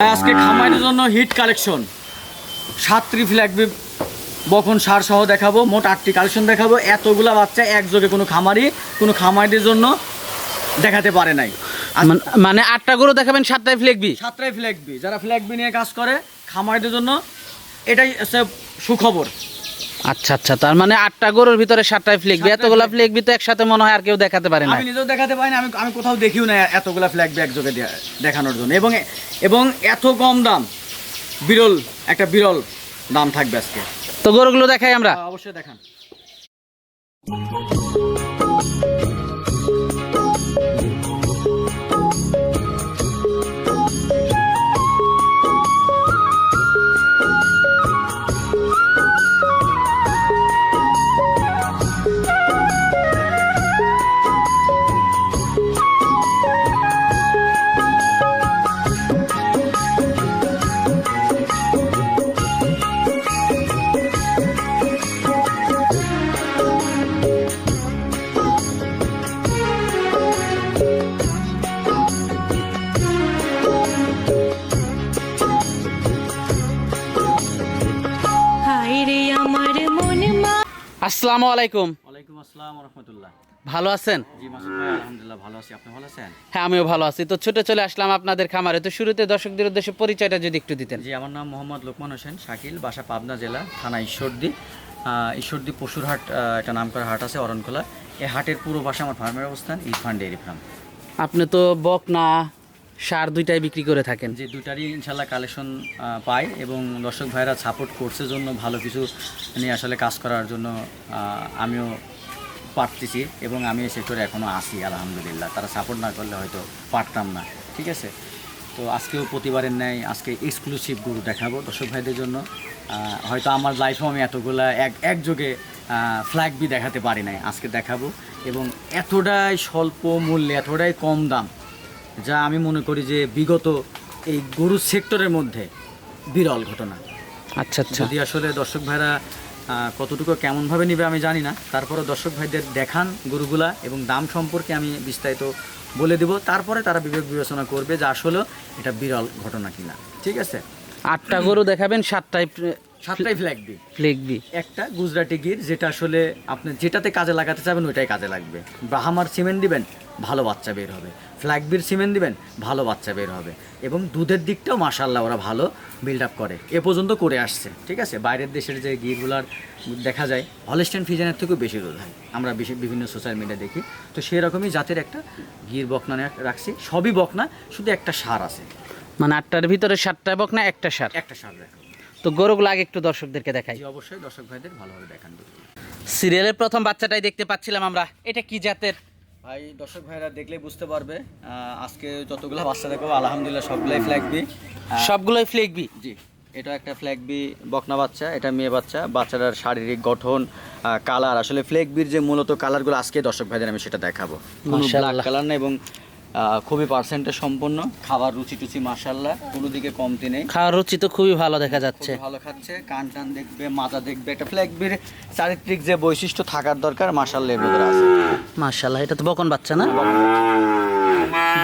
আজকে খামারের জন্য হিট কালেকশন। সাতটি ফ্ল্যাগবি বখন সার সহ দেখাবো মোট আটটি কালেকশন দেখাবো। এতগুলা বাচ্চা একযোগে কোনো খামারি কোনো খামারিদের জন্য দেখাতে পারে নাই। মান- আটটা গরু দেখাবেন সাতটায় ফ্ল্যাগবি সাতটাই ফ্ল্যাগবি যারা ফ্ল্যাগবি নিয়ে কাজ করে খামারিদের জন্য এটাই সুখবর। আচ্ছা আচ্ছা তার মানে আটটা গরুর ভিতরে সাতটায় ফ্লেগবি এতগুলা ফ্ল্যাগ ফ্লেগবি তো একসাথে মনে হয় আর কেউ দেখাতে পারে না। আমি নিজেও দেখাতে পারি না আমি আমি কোথাও দেখিও না এতগুলা ফ্ল্যাগবি একযোগে যোগে দেখানোর জন্য। এবং এবং এত কম দাম বিরল একটা বিরল দাম থাকবে আজকে। তো গরুগুলো দেখাই আমরা। অবশ্যই দেখান। আসসালামু আলাইকুম। ওয়ালাইকুম আসসালাম রহমতুল্লাহ ভালো আছেন? জি আলহামদুলিল্লাহ ভালো আছি। আপনি ভালো আছেন? হ্যাঁ আমিও ভালো আছি। তো ছুটে চলে আসলাম আপনাদের খামারে। তো শুরুতে দর্শকদের উদ্দেশ্যে পরিচয়টা যদি একটু দিতেন। জি আমার নাম মোহাম্মদ লোকমান হোসেন শাকিল বাসা পাবনা জেলা থানা ঈশ্বরদী। ঈশ্বরদী পশুরহাট আহ, একটা নাম করা হাট আছে অরণখোলা এই হাটের পুরো বাসা আমার ফার্মের অবস্থান ইরফান ডেয়ারি ফার্ম। আপনি তো বক না সার দুইটাই বিক্রি করে থাকেন। যে দুটারই ইনশাল্লাহ কালেকশন পাই এবং দর্শক ভাইরা সাপোর্ট করছে জন্য ভালো কিছু নিয়ে আসলে কাজ করার জন্য আমিও পারতেছি এবং আমি এই সেক্টরে এখনও আসি আলহামদুলিল্লাহ। তারা সাপোর্ট না করলে হয়তো পারতাম না, ঠিক আছে? তো আজকেও প্রতিবারের ন্যায় আজকে এক্সক্লুসিভ গরু দেখাবো দর্শক ভাইদের জন্য। হয়তো আমার লাইফেও আমি এতগুলা এক, একযোগে ফ্ল্যাগ বি দেখাতে পারি নাই, আজকে দেখাবো। এবং এতটাই স্বল্প মূল্যে, এতটাই কম দাম যা আমি মনে করি যে বিগত এই গরু সেক্টরের মধ্যে বিরল ঘটনা। আচ্ছা আচ্ছা। যদি আসলে দর্শক ভাইরা কতটুকু কেমনভাবে নেবে আমি জানি না। তারপরে দর্শক ভাইদের দেখান গরুগুলা এবং দাম সম্পর্কে আমি বিস্তারিত বলে দেব। তারপরে তারা বিবেক বিবেচনা করবে যে আসলে এটা বিরল ঘটনা কিনা। ঠিক আছে? আটটা গরু দেখাবেন সাতটায় সাতটাই ফ্ল্যাগবি ফ্লেগবি একটা গুজরাটি গির যেটা আসলে আপনি যেটাতে কাজে লাগাতে চাবেন ওইটাই কাজে লাগবে। ব্রাহামার সিমেন্ট দিবেন ভালো বাচ্চা বের হবে। ফ্ল্যাগবির সিমেন্ট দিবেন ভালো বাচ্চা বের হবে। এবং দুধের দিকটাও মাশাল্লাহ ওরা ভালো বিল্ড আপ করে। এ পর্যন্ত করে আসছে ঠিক আছে? বাইরের দেশের যে গিরগুলার দেখা যায় হলস্টেন ফিজানের থেকেও বেশি দুধ হয়। আমরা বেশি বিভিন্ন সোশ্যাল মিডিয়া দেখি। তো সেরকমই জাতের একটা গির বকনা রাখছি। সবই বকনা শুধু একটা সার আছে। মানে আটটার ভিতরে সাতটা বক না একটা সার? একটা সার রাখো তো গরুগুলো আগে একটু দর্শকদেরকে দেখাই। অবশ্যই দর্শক ভাইদের ভালোভাবে দেখান। সিরিয়ালের প্রথম বাচ্চাটাই দেখতে পাচ্ছিলাম আমরা। এটা কি জাতের? ভাই দর্শক ভাইরা দেখলে বুঝতে পারবে আজকে যতগুলো বাচ্চা দেখো আলহামদুলিল্লাহ সবগুলাই ফ্ল্যাগ বি সবগুলোই বি জি এটা একটা ফ্ল্যাগ বি বকনা বাচ্চা এটা মেয়ে বাচ্চা। বাচ্চাটার শারীরিক গঠন কালার আসলে ফ্ল্যাগ বির যে মূলত কালারগুলো আজকে দর্শক ভাইদের আমি সেটা দেখাবো। কালার না এবং খুবই পার্সেন্টেজ সম্পন্ন খাবার রুচি টুচি মাসাল্লাহ কোনো দিকে কমতি নেই। খাওয়ার রুচি তো খুবই ভালো দেখা যাচ্ছে। ভালো খাচ্ছে কান টান দেখবে মাজা দেখবে একটা ফ্ল্যাগবির চারিত্রিক যে বৈশিষ্ট্য থাকার দরকার মাসাল্লাহ এর ভিতরে আছে। মাশাল্লাহ এটা তো বকন বাচ্চা না?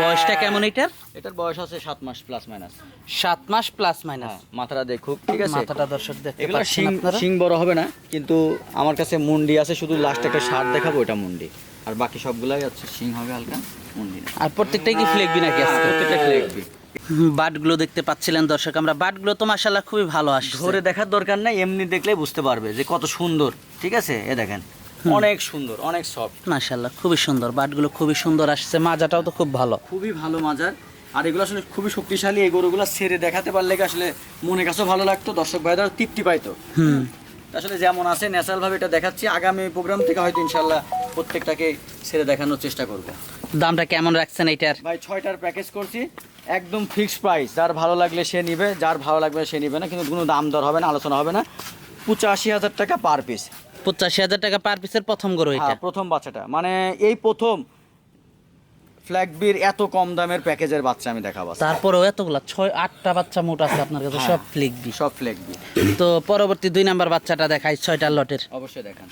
বয়সটা কেমন এটার? এটার বয়স আছে সাত মাস প্লাস মাইনাস সাত মাস প্লাস মাইনাস হ্যাঁ মাথাটা দেখুক ঠিক আছে? মাথাটা দর্শক দেখতে এগুলো পাচ্ছেন শিং আপনারা? শিং বড় হবে না কিন্তু আমার কাছে মুন্ডি আছে শুধু লাস্ট একটা সার দেখাবো ওটা মুন্ডি। আর বাকি সবগুলাই হচ্ছে শিং হবে হালকা আর প্রত্যেকটাই কি ফ্লেগবি নাকি আজকে? প্রত্যেকটা ফ্লেগবি বাটগুলো দেখতে পাচ্ছিলেন দর্শক আমরা। বাটগুলো তো মাশাল্লাহ খুবই ভালো আসছে। ধরে দেখার দরকার নাই এমনি দেখলে বুঝতে পারবে যে কত সুন্দর ঠিক আছে? এ দেখেন অনেক সুন্দর অনেক সফট মাশাল্লাহ খুবই সুন্দর। বাটগুলো খুবই সুন্দর আসছে মাজাটাও তো খুব ভালো। খুবই ভালো মাজার। আর এগুলো আসলে খুবই শক্তিশালী এই গরুগুলো ছেড়ে দেখাতে পারলে আসলে মনে কাছেও ভালো লাগতো দর্শক ভাইরা তৃপ্তি পাইতো। হুম। আসলে যেমন আছে ন্যাচারাল ভাবে এটা দেখাচ্ছি। আগামী প্রোগ্রাম থেকে হয়তো ইনশাল্লাহ প্রত্যেকটাকে ছেড়ে দেখানোর চেষ্টা করব। দামটা কেমন রাখছেন এইটার? ভাই ছয়টার প্যাকেজ করছি। একদম ফিক্সড প্রাইস যার ভালো লাগলে সে নিবে যার ভালো লাগবে সে নিবে না কিন্তু কোনো দাম দর হবে না আলোচনা হবে না। পঁচাশি হাজার টাকা পার পিস পঁচাশি হাজার টাকা পার পিসের প্রথম গরু এটা? হ্যাঁ প্রথম বাচ্চাটা। মানে এই প্রথম ফ্ল্যাগবির এত কম দামের প্যাকেজের বাচ্চা আমি দেখাবো তারপরেও এতগুলা ছয় আটটা বাচ্চা মোট আছে আপনার কাছে হ্যাঁ। সব ফ্লিকবি সব ফ্ল্যাগবি তো পরবর্তী দুই নাম্বার বাচ্চাটা দেখাই ছয়টার লটের। অবশ্যই দেখান।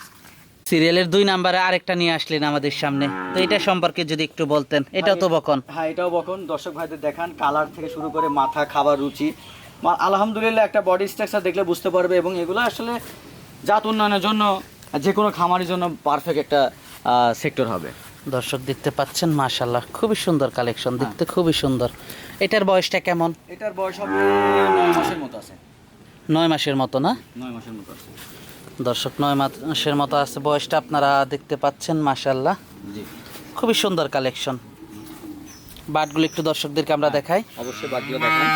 সিরিয়ালের দুই নাম্বারে আরেকটা নিয়ে আসলেন আমাদের সামনে। তো এটা সম্পর্কে যদি একটু বলতেন এটাও তো বকন। হ্যাঁ এটাও বকন। দর্শক ভাইদের দেখান কালার থেকে শুরু করে মাথা খাবার রুচি। আলহামদুলিল্লাহ একটা বডি স্ট্রাকচার দেখলে বুঝতে পারবে এবং এগুলো আসলে জাত উন্নয়নের জন্য যে কোনো খামারের জন্য পারফেক্ট একটা সেক্টর হবে। দর্শক দেখতে পাচ্ছেন মাশাল্লাহ খুবই সুন্দর কালেকশন দেখতে খুবই সুন্দর। এটার বয়সটা কেমন? এটার বয়স হবে নয় মাসের মতো আছে। নয় মাসের মতো না? নয় মাসের মতো আছে। দর্শক নয় মাসের মতো আছে বয়সটা আপনারা দেখতে পাচ্ছেন মাশাল্লাহ জি। খুবই সুন্দর কালেকশন। বাটগুলো একটু দর্শকদেরকে আমরা দেখাই। অবশ্যই বাকিও দেখান।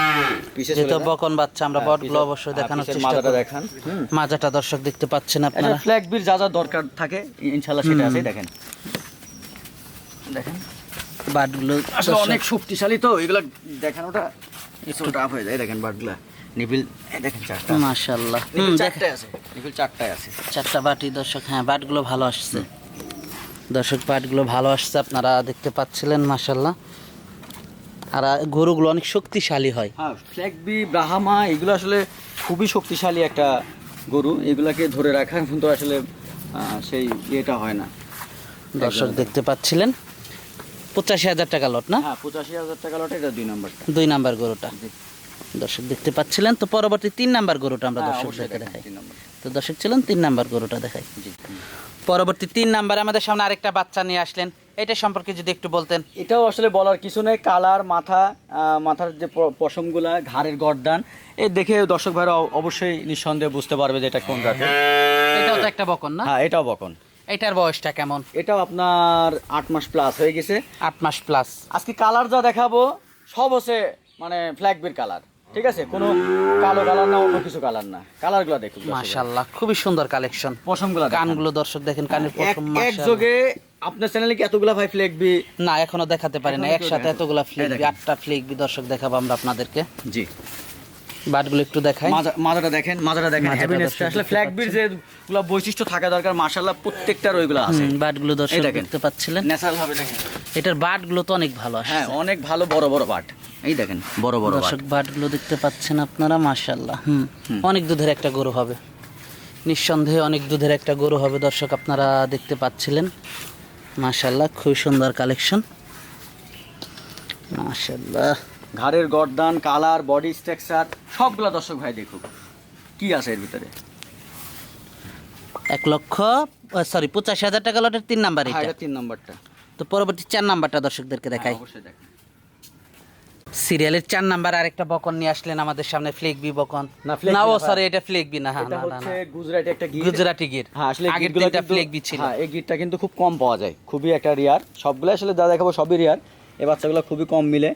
যেহেতু বকন বাচ্চা আমরা বটগুলো অবশ্যই দেখানোর চেষ্টা করি। দেখান। মাজাটা দর্শক দেখতে পাচ্ছেন আপনারা। ফ্ল্যাগ বির যা যা দরকার থাকে ইনশাল্লাহ সেটা আছে দেখেন। দেখেন। বাটগুলো আসলে অনেক শক্তিশালী তো এগুলো দেখানোটা একটু টাফ হয়ে যায় দেখেন বাটগুলা। নিবিল দেখেন চারটা হুম চারটায় আছে নিবিল চারটায় আছে। চারটা বাটি দর্শক হ্যাঁ বাটগুলো ভালো আসছে। দর্শক বাটগুলো ভালো আসছে আপনারা দেখতে পাচ্ছিলেন মাশাল্লাহ আর গরুগুলো অনেক শক্তিশালী হয়। হ্যাঁ ফ্ল্যাগবি ব্রাহামা এগুলো আসলে খুবই শক্তিশালী একটা গরু। এগুলাকে ধরে রাখা কিন্তু আসলে সেই ইয়েটা হয় না। দর্শক দেখতে পাচ্ছিলেন? পঁচাশি হাজার টাকা লট না? হ্যাঁ পঁচাশি হাজার টাকা লট এটা দুই নম্বরটা। দুই নাম্বার গরুটা। দর্শক দেখতে পাচ্ছিলেন। তো পরবর্তী তিন নাম্বার গরুটা আমরা হ্যাঁ, দর্শকদেরকে দেখাই। তো দর্শক ছিলেন তিন নাম্বার গরুটা দেখাই। পরবর্তী তিন নাম্বারে আমাদের সামনে আরেকটা বাচ্চা নিয়ে আসলেন। এটা সম্পর্কে যদি একটু বলতেন। এটাও আসলে বলার কিছু নেই। কালার মাথা মাথার যে পশমগুলা ঘাড়ের গর্দান এ দেখে দর্শক ভাইরা অ- অবশ্যই নিঃসন্দেহে বুঝতে পারবে যে এটা কোন জাতের। এটাও তো একটা বকন না? হ্যাঁ এটাও বকন। এটার বয়সটা কেমন? এটাও আপনার আট মাস প্লাস হয়ে গেছে। আট মাস প্লাস আজকে কালার যা দেখাবো সব হচ্ছে মানে ফ্ল্যাগবির কালার। ঠিক আছে? কোনো কালো কালার না অন্য কিছু কালার না। কালারগুলো দেখুন মাসাল্লাহ খুবই সুন্দর কালেকশন পশমগুলা কানগুলো দর্শক দেখেন কানের পশম একযোগে আপনার চ্যানেলে কি এতগুলা ভাই ফ্ল্যাগবি না এখনও দেখাতে পারি না একসাথে এতগুলা ফ্লেক বি আটটা আটটা বি দর্শক দেখাবো আমরা আপনাদেরকে। জি। বাটগুলো একটু দেখাই। মাজাটা দেখেন মাজাটা দেখেন দর্শক আসলে দেখতে ফ্ল্যাগবির যে গুলা বৈশিষ্ট্য থাকা দরকার মাশাআল্লাহ প্রত্যেকটার ওইগুলো আছে। বাটগুলো দর্শক দেখতে পাচ্ছিলেন। ন্যাচারাল ভাবে দেখেন। এটার বাটগুলো তো অনেক ভালো হ্যাঁ অনেক ভালো বড় বড় বাট। এই দেখেন বড় বড় বাট। দর্শক বাটগুলো দেখতে পাচ্ছেন আপনারা মাশাল্লাহ হুম অনেক দুধের একটা গরু হবে। নিঃসন্দেহে অনেক দুধের একটা গরু হবে দর্শক আপনারা দেখতে পাচ্ছিলেন। মাশাল্লাহ খুবই সুন্দর কালেকশন মাশাল্লাহ ঘাড়ের গর্দান কালার বডি স্ট্রাকচার সবগুলা দর্শক ভাই দেখুক। কি আছে এর ভিতরে? এক লক্ষ সরি পঁচাশি হাজার টাকা লটের তিন নাম্বার হ্যাঁ, এটা। তিন নম্বরটা। তো পরবর্তী চার নাম্বারটা দর্শকদেরকে দেখাই। হ্যাঁ, অবশ্যই দেখেন সিরিয়ালের চার নাম্বার আরেকটা বকন নিয়ে আসলেন আমাদের সামনে ফ্লেক বি বকন। না, ও সরি এটা ফ্লেক বি না হ্যাঁ এটা না না হচ্ছে গুজরাটি একটা গির গুজরাটি গির হ্যাঁ আসলে আগের দুইটা কিন্তু- ফ্লেক বি ছিল। হ্যাঁ এই গিরটা কিন্তু খুব কম পাওয়া যায়। খুবই একটা রিয়ার সবগুলো আসলে যা দেখাবো সবই রিয়ার এই বাচ্চাগুলো খুবই কম মিলে।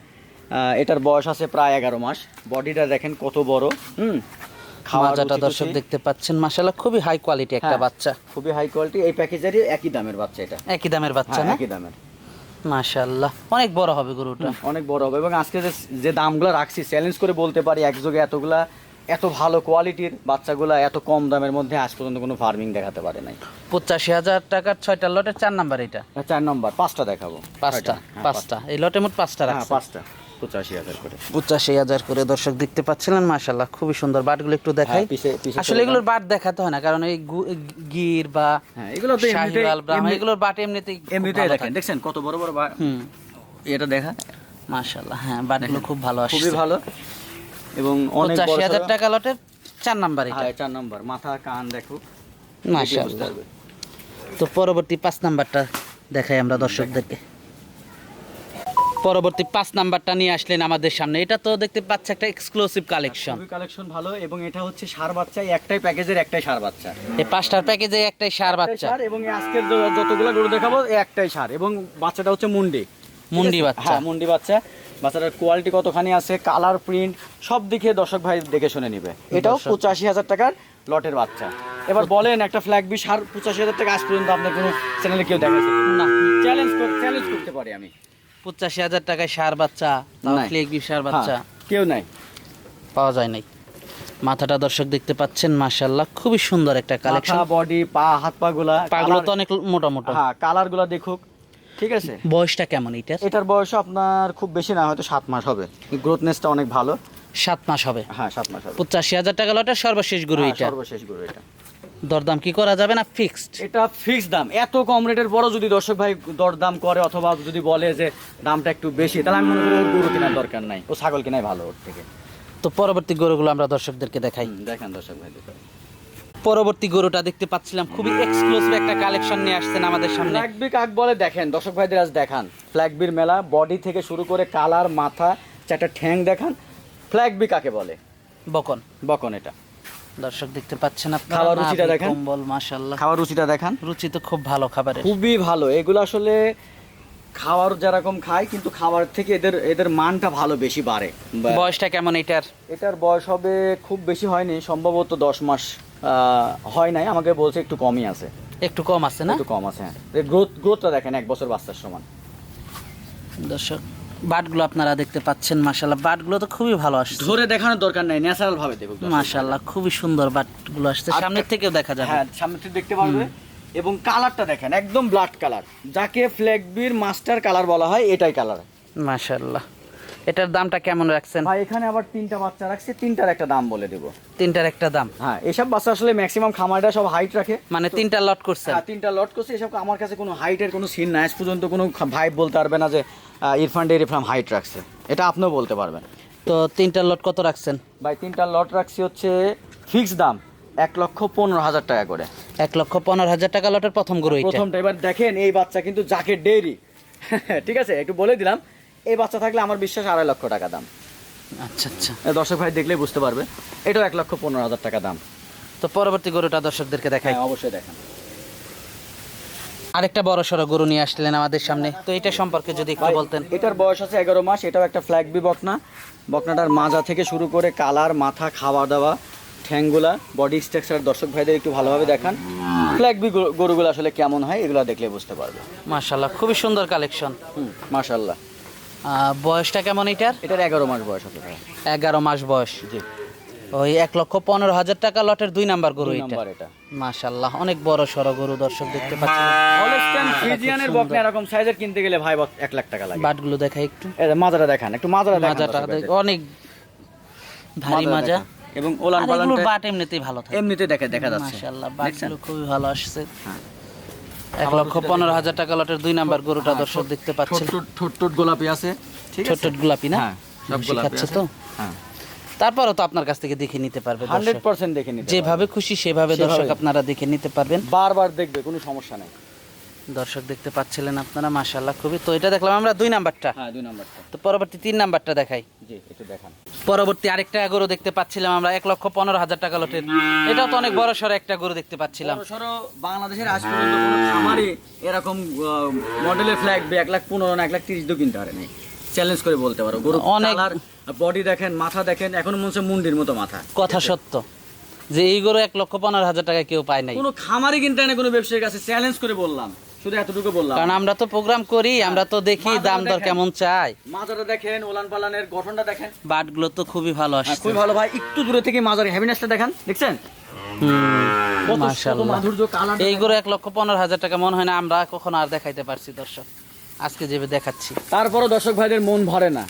এটার বয়স আছে প্রায় এগারো মাস। বডিটা দেখেন কত বড় হুম? রুচি দর্শক দেখতে পাচ্ছেন মাশাআল্লাহ খুবই হাই কোয়ালিটি একটা হ্যাঁ, বাচ্চা। খুবই হাই কোয়ালিটি এই প্যাকেজেরই একই দামের বাচ্চা এটা। একই দামের বাচ্চা হ্যাঁ না? একই দামের। মাশাআল্লাহ অনেক বড় হবে গরুটা। অনেক বড় হবে এবং আজকে যে যে দামগুলো রাখছি চ্যালেঞ্জ করে বলতে পারি একযোগে এতগুলা এত ভালো কোয়ালিটির বাচ্চাগুলা এত কম দামের মধ্যে আজ পর্যন্ত কোনো ফার্মিং দেখাতে পারে নাই। পঁচাশি হাজার টাকার ছয়টা লটের চার নাম্বার এটা। চার নম্বর পাঁচটা দেখাবো। পাঁচটা হ্যাঁ, পাঁচটা এই লটে মোট পাঁচটা হ্যাঁ পাঁচটা। পঁচাশি হাজার করে। পঁচাশি হাজার করে দর্শক দেখতে পাচ্ছিলেন মাশাল্লাহ খুবই সুন্দর বাটগুলো একটু দেখাই। হ্যাঁ, আসলে এগুলোর বাট দেখাতে হয় না কারণ এই গির বা হ্যাঁ এগুলো তো এগুলোর বাট এমনিতেই এমনিতেই দেখেন। দেখছেন কত বড় বড় বা- হুম। এটা দেখা? মাশাল্লাহ হ্যাঁ বাটগুলো খুব ভালো আসছে। খুবই ভালো। এবং পঁচাশি হাজার টাকা লটের চার নাম্বার এটা। হ্যাঁ চার নম্বর মাথা কান দেখো। তো পরবর্তী পাঁচ নাম্বারটা দেখাই আমরা দর্শকদেরকে। পরবর্তী পাঁচ নাম্বারটা নিয়ে আসলেন আমাদের সামনে। এটা তো দেখতে পাচ্ছে একটা এক্সক্লুসিভ কালেকশন খুবই কালেকশন ভালো এবং এটা হচ্ছে সার বাচ্চা একটাই প্যাকেজের একটাই সার বাচ্চা। এই পাঁচটার প্যাকেজে একটাই সার বাচ্চা। এবং আজকের যতগুলো গরু দেখাবো একটাই সার এবং বাচ্চাটা হচ্ছে মুন্ডি। মুন্ডি বাচ্চা। হ্যাঁ মুন্ডি বাচ্চা। বাচ্চাটার কোয়ালিটি কতখানি আছে কালার প্রিন্ট সব দিকে দর্শক ভাই দেখে শুনে নিবে। এটাও পঁচাশি হাজার টাকার লটের বাচ্চা। এবার বলেন একটা ফ্ল্যাগ বি সার পঁচাশি হাজার টাকা আজ পর্যন্ত আপনার কোনো চ্যানেলে কেউ দেখাচ্ছে না। চ্যালেঞ্জ চ্যালেঞ্জ করতে পারি আমি। পঁচাশি হাজার টাকায় সার বাচ্চা। সার বাচ্চা। হ্যাঁ, কেউ নাই। পাওয়া যায় নাই। মাথাটা দর্শক দেখতে পাচ্ছেন মাশাল্লাহ খুবই সুন্দর একটা কালেকশন বডি পা হাত পা গুলা পাগুলো তো অনেক মোটা মোটা হ্যাঁ কালারগুলা দেখুক ঠিক আছে? বয়সটা কেমন এটার? এটার বয়স আপনার খুব বেশি না হয়তো সাত মাস হবে। গ্রোথনেসটা অনেক ভালো। সাত মাস হবে। হ্যাঁ সাত মাস হবে। পঁচাশি হাজার টাকা লটের সর্বশেষ গরু হ্যাঁ, এটা। সর্বশেষ গরু এটা। দরদাম কি করা যাবে না ফিক্সড এটা ফিক্স দাম। এত কম রেটের পরও যদি দর্শক ভাই দরদাম করে অথবা যদি বলে যে দামটা একটু বেশি তাহলে আমি মনে করি গরু কেনার দরকার নাই। ও ছাগল কেনাই ভালো ওর থেকে। তো পরবর্তী গরুগুলো আমরা দর্শকদেরকে দেখাই। দেখেন দর্শক ভাই দেখেন। পরবর্তী গরুটা দেখতে পাচ্ছিলাম খুবই এক্সক্লুসিভ একটা কালেকশন নিয়ে আসছেন আমাদের সামনে। ফ্ল্যাগবি কাক বলে দেখেন দর্শক ভাইদের আজ দেখান। ফ্ল্যাগবির মেলা বডি থেকে শুরু করে কালার মাথা চারটা ঠ্যাং দেখান। ফ্ল্যাগবি কাকে বলে? বকন। বকন এটা। দর্শক দেখতে পাচ্ছেন আপনারা খাওয়ার রুচিটা দেখেন। কম্বল মাশাআল্লাহ। খাওয়ার রুচিটা দেখান। রুচি তো খুব ভালো খাবারের। খুবই ভালো। এগুলো আসলে খাওয়ার যেরকম খায় কিন্তু খাবার থেকে এদের এদের মানটা ভালো বেশি বাড়ে। বয়সটা কেমন এটার? এটার বয়স হবে খুব বেশি হয়নি সম্ভবত দশ মাস আহ, হয় নাই। আমাকে বলছে একটু কমই আছে। একটু কম আছে না? একটু কম আছে হ্যাঁ। গ্রোথ গ্রোথটা দেখেন এক বছর বাচ্চার সমান। দর্শক বাটগুলো আপনারা দেখতে পাচ্ছেন মাশাল্লাহ বাটগুলো তো খুবই ভালো আসছে। ধরে দেখানোর দরকার নাই ন্যাচারাল ভাবে দেখুন মাশাল্লাহ মাশাআল্লাহ খুবই সুন্দর বাটগুলো আসছে। সামনের থেকেও দেখা যাবে। হ্যাঁ সামনে থেকে দেখতে পারবে। এবং কালারটা দেখেন একদম ব্লাড কালার যাকে ফ্ল্যাগবির মাস্টার কালার বলা হয় এটাই কালার মাশাআল্লাহ। এটার দামটা কেমন রাখছেন? ভাই এখানে আবার তিনটা বাচ্চা রাখছে তিনটার একটা দাম বলে দেবো। তিনটার একটা দাম। হ্যাঁ এসব বাচ্চা আসলে ম্যাক্সিমাম খামারটা সব হাইট রাখে। মানে তিনটা লট করছেন? হ্যাঁ, তিনটা লট করছে এসব আমার কাছে কোনো হাইটের কোনো সিন নাই। আজ পর্যন্ত কোনো ভাই বলতে পারবে না যে ইরফান ডেয়ারি ফার্ম হাইট রাখছে। এটা আপনিও বলতে পারবেন। তো তিনটা লট কত রাখছেন? ভাই তিনটা লট রাখছি হচ্ছে ফিক্স দাম এক লক্ষ পনেরো হাজার টাকা করে। এক লক্ষ পনেরো হাজার টাকা লটের প্রথম গরু এটা প্রথমটা এবার দেখেন এই বাচ্চা কিন্তু জাকের ডেয়ারি ঠিক আছে একটু বলে দিলাম এই বাচ্চা থাকলে আমার বিশ্বাস আড়াই লক্ষ টাকা দাম। আচ্ছা আচ্ছা। দর্শক ভাই দেখলেই বুঝতে পারবে। এটাও এক লক্ষ পনেরো হাজার টাকা দাম। তো পরবর্তী গরুটা দর্শকদেরকে দেখাই। হ্যাঁ অবশ্যই দেখেন। আরেকটা বড় সড়ো গরু নিয়ে আসলেন আমাদের সামনে। তো এটা সম্পর্কে যদি একটু বলতেন। এটার বয়স আছে এগারো মাস এটাও একটা ফ্ল্যাগবি বকনা। বকনাটার মাজা থেকে শুরু করে কালার মাথা খাওয়া দাওয়া ঠ্যাংগুলা বডি স্ট্রাকচার দর্শক ভাইদের একটু ভালোভাবে দেখান। ফ্ল্যাগবি গরুগুলো আসলে কেমন হয় এগুলো দেখলে বুঝতে পারবে। মাশাল্লাহ খুবই সুন্দর কালেকশন হুম মাশাল্লাহ বয়সটা কেমন এটার? এটার এগারো মাস বয়স আছে এগারো মাস বয়স। জি। ওই এক লক্ষ পনেরো হাজার টাকা লটের দুই নাম্বার গরু দুই এটা। মাশাল্লাহ অনেক বড় সড়ো গরু দর্শক দেখতে পাচ্ছেন হলস্টেইন ফ্রিজিয়ানের বকনা এরকম সাইজের কিনতে গেলে ভাই বক- এক লাখ টাকা লাগে। বাটগুলো দেখাই একটু। এই মাজাটা দেখান একটু মাজাটা দেখান মাজাটা। অনেক ভারী মাজা। এবং ওলান পালানটা বাট এমনিতেই ভালো থাকে। এমনিতে দেখা দেখা যাচ্ছে। মাশাল্লাহ? বাটগুলো খুবই ভালো আসছে। হ্যাঁ। এক লক্ষ পনেরো হাজার টাকা লটের দুই নাম্বার গরুটা দর্শক দেখতে পাচ্ছেন। ঠোঁট গোলাপি আছে ঠিক ছোট ছোট গোলাপি না? হ্যাঁ সব গোলাপি আছে। তো? হ্যাঁ। তারপরও তো আপনার কাছ থেকে দেখে নিতে পারবে হান্ড্রেড পার্সেন্ট দেখে নিতে যেভাবে খুশি সেভাবে দর্শক আপনারা দেখে নিতে পারবেন পারবেন। বারবার দেখবে কোনো সমস্যা নেই। দর্শক দেখতে পাচ্ছিলেন আপনারা মাশাল্লাহ খুবই। তো এটা দেখলাম আমরা দুই নাম্বারটা। হ্যাঁ দুই নাম্বারটা। তো পরবর্তী তিন নাম্বারটা দেখাই। জি একটু দেখান। পরবর্তী আরেকটা গরু দেখতে পাচ্ছিলাম আমরা এক লক্ষ পনেরো হাজার টাকা লটের। এটাও তো অনেক বড় সড়ো একটা গরু দেখতে পাচ্ছিলাম। বড়সড় বাংলাদেশের আজ পর্যন্ত কোনো খামারে এরকম মডেলের ফ্ল্যাগ এক লাখ পনেরো না এক লাখ তিরিশ দিও কিনতে পারে নাই। চ্যালেঞ্জ করে বলতে পারো গরু অনেক- বডি দেখেন মাথা দেখেন এখন মনে হচ্ছে মুন্ডির মতো মাথা। কথা সত্য। যে এই গরু এক লক্ষ পনেরো হাজার টাকা কেউ পায় নাই। কোনো খামারে কিনতে না কোনো ব্যবসায়ীর কাছে চ্যালেঞ্জ করে বললাম। শুধু এতটুকু বললাম। কারণ আমরা তো প্রোগ্রাম করি আমরা তো দেখি দাম দর কেমন চাই। মাজাটা দেখেন ওলান পালানের গঠনটা দেখেন। বাটগুলো তো খুবই ভালো হ্যাঁ, আসছে। খুবই ভালো ভাই একটু দূরে থেকে মাজার হ্যাভিনেসটা দেখেন দেখছেন? কত- কত মাশাল্লাহ মাধুর্য কালার এই গরু এক লক্ষ পনেরো হাজার টাকা মনে হয় না আমরা কখনো আর দেখাইতে পারছি দর্শক। আজকে যেভাবে দেখাচ্ছি। তারপরও দর্শক ভাইদের মন ভরে না।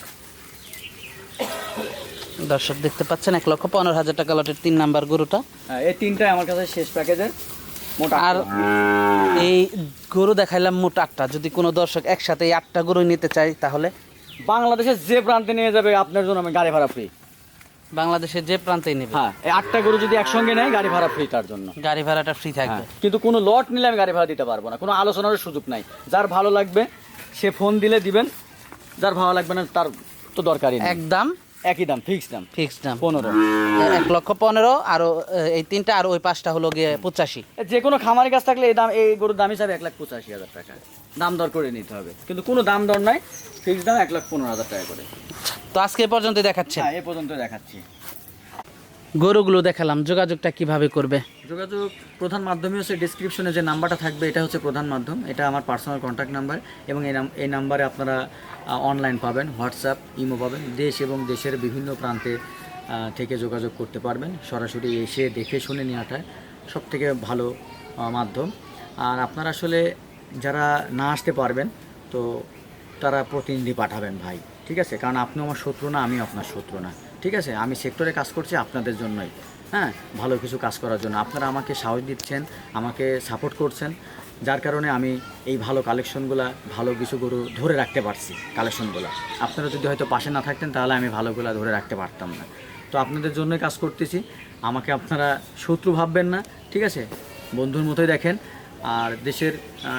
দর্শক দেখতে পাচ্ছেন এক লক্ষ পনেরো হাজার টাকা লটের তিন নাম্বার গরুটা। হ্যাঁ, এই তিনটাই আমার কাছে শেষ প্যাকেজের। আর এই গরু দেখাইলাম মোট আটটা। যদি কোনো দর্শক একসাথে এই আটটা গরু নিতে চাই তাহলে বাংলাদেশের যে প্রান্তে নিয়ে যাবে আপনার জন্য আমি গাড়ি ভাড়া ফ্রি বাংলাদেশের যে প্রান্তেই নেবে। হ্যাঁ এই আটটা গরু যদি একসঙ্গে নেয় গাড়ি ভাড়া ফ্রি তার জন্য। গাড়ি ভাড়াটা ফ্রি থাকবে। হ্যাঁ, কিন্তু কোনো লট নিলে আমি গাড়ি ভাড়া দিতে পারব না। কোনো আলোচনার সুযোগ নাই। যার ভালো লাগবে সে ফোন দিলে দিবেন। যার ভালো লাগবে না তার তো দরকারই নেই। একদম। একই দাম ফিক্স দাম। ফিক্সড দাম। পনেরো। এক লক্ষ পনেরো আর এই তিনটা আর ওই পাঁচটা হলো গিয়ে পঁচাশি। যে কোনো খামারি কাছ থাকলে এই দাম এই গরুর দাম হিসাবে এক লাখ পঁচাশি হাজার টাকা। দাম দর করে নিতে হবে। কিন্তু কোনো দাম দর নাই ফিক্স দাম এক লাখ পনেরো হাজার টাকা করে। তো আজকে এ পর্যন্ত দেখাচ্ছেন হ্যাঁ এ পর্যন্ত দেখাচ্ছি। গরুগুলো দেখালাম যোগাযোগটা কীভাবে করবে? যোগাযোগ প্রধান মাধ্যমে হচ্ছে ডিসক্রিপশনে যে নাম্বারটা থাকবে এটা হচ্ছে প্রধান মাধ্যম। এটা আমার পার্সোনাল কন্ট্যাক্ট নাম্বার এবং এই এই নাম্বারে আপনারা অনলাইন পাবেন হোয়াটসঅ্যাপ ইমো পাবেন, দেশ এবং দেশের বিভিন্ন প্রান্তে থেকে যোগাযোগ করতে পারবেন। সরাসরি এসে দেখে শুনে নেওয়াটা সব থেকে ভালো মাধ্যম। আর আপনারা আসলে যারা না আসতে পারবেন, তো তারা প্রতিনিধি পাঠাবেন ভাই, ঠিক আছে? কারণ আপনি আমার শত্রু না, আমি আপনার শত্রু না, ঠিক আছে? আমি সেক্টরে কাজ করছি আপনাদের জন্যই হ্যাঁ? ভালো কিছু কাজ করার জন্য। আপনারা আমাকে সাহস দিচ্ছেন, আমাকে সাপোর্ট করছেন যার কারণে আমি এই ভালো কালেকশনগুলো, ভালো কিছু গরু ধরে রাখতে পারছি, কালেকশনগুলো। আপনারা যদি হয়তো পাশে না থাকতেন, তাহলে আমি ভালোগুলো ধরে রাখতে পারতাম না। তো আপনাদের জন্যই কাজ করতেছি। আমাকে আপনারা শত্রু ভাববেন না, ঠিক আছে? বন্ধুর মতোই দেখেন। আর দেশের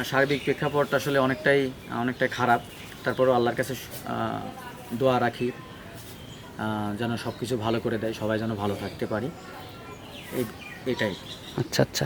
সার্বিক প্রেক্ষাপট আসলে অনেকটাই অনেকটাই খারাপ। তারপরও আল্লাহর কাছে দোয়া রাখি। যেন সব কিছু ভালো করে দেয়, সবাই যেন ভালো থাকতে পারি। এটাই। আচ্ছা আচ্ছা।